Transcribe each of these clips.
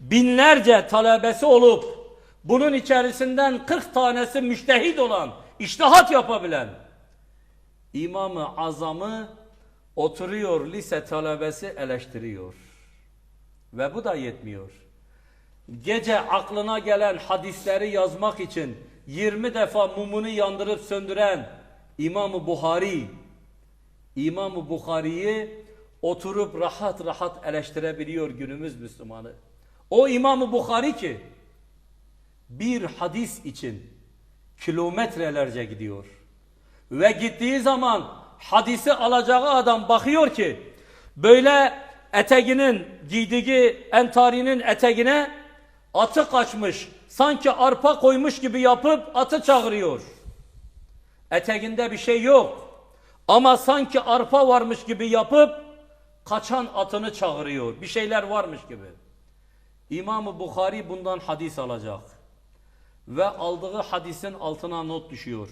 binlerce talebesi olup bunun içerisinden 40 tanesi müştehid olan, iştihat yapabilen İmam-ı Azam'ı oturuyor lise talebesi eleştiriyor. Ve bu da yetmiyor. Gece aklına gelen hadisleri yazmak için 20 defa mumunu yandırıp söndüren İmam-ı Buhari İmam-ı Bukhari'yi oturup rahat rahat eleştirebiliyor günümüz Müslümanı. O İmam-ı Bukhari ki bir hadis için kilometrelerce gidiyor. Ve gittiği zaman hadisi alacağı adam bakıyor ki böyle eteğinin giydiği entarinin eteğine atı kaçmış. Sanki arpa koymuş gibi yapıp atı çağırıyor. Eteğinde bir şey yok. Ama sanki arpa varmış gibi yapıp kaçan atını çağırıyor. Bir şeyler varmış gibi. İmam-ı Bukhari bundan hadis alacak. Ve aldığı hadisin altına not düşüyor.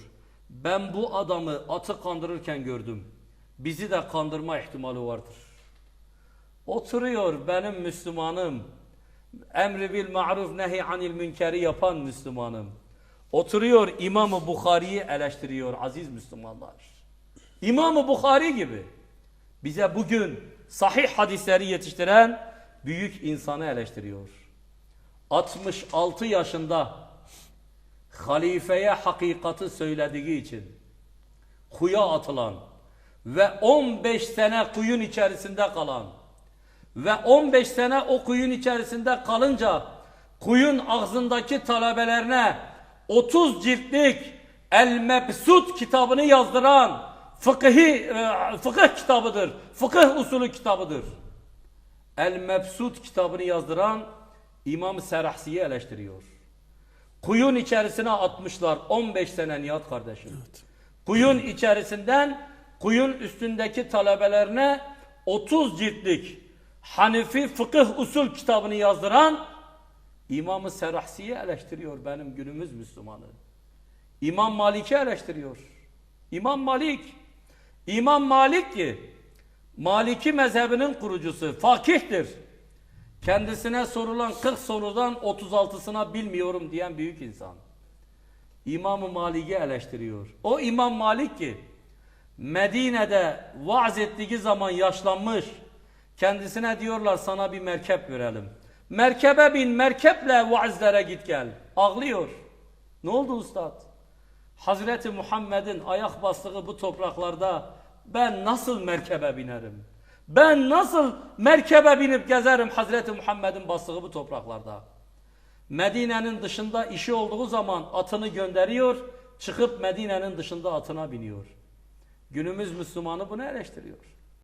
Ben bu adamı atı kandırırken gördüm. Bizi de kandırma ihtimali vardır. Oturuyor benim Müslümanım. Emri bil ma'ruf nehi anil münkeri yapan Müslümanım. Oturuyor İmam-ı Bukhari'yi eleştiriyor aziz Müslümanlar. İmam-ı Bukhari gibi bize bugün sahih hadisleri yetiştiren büyük insanı eleştiriyor. 66 yaşında halifeye hakikati söylediği için kuya atılan ve 15 sene kuyun içerisinde kalan ve 15 sene o kuyun içerisinde kalınca kuyun ağzındaki talebelerine 30 ciltlik El Mebsut kitabını yazdıran fıkhi e, fıkıh kitabıdır. Fıkıh usulü kitabıdır. El Mebsut kitabını yazdıran İmam Serahsi'yi eleştiriyor. Kuyun içerisine atmışlar 15 sene Nihat kardeşim. Kuyun içerisinden kuyun üstündeki talebelerine 30 ciltlik Hanifi fıkıh usul kitabını yazdıran İmam-ı Serahsi'yi eleştiriyor benim günümüz Müslümanı. İmam Malik'i eleştiriyor. İmam Malik. İmam Malik ki Maliki mezhebinin kurucusu, fakihtir. Kendisine sorulan 40 sorudan 36'sına bilmiyorum diyen büyük insan. İmam-ı Malik'i eleştiriyor. O İmam Malik ki Medine'de vaaz ettiği zaman yaşlanmış. Kendisine diyorlar sana bir merkep verelim. Merkebe bin merkeple vaazlere git gel. Ağlıyor. Ne oldu ustad? Hazreti Muhammed'in ayak bastığı bu topraklarda ben nasıl merkebe binerim? Ben nasıl merkebe binip gezerim Hazreti Muhammed'in bastığı bu topraklarda? Medine'nin dışında işi olduğu zaman atını gönderiyor, çıkıp Medine'nin dışında atına biniyor. Günümüz Müslümanı bunu eleştiriyor.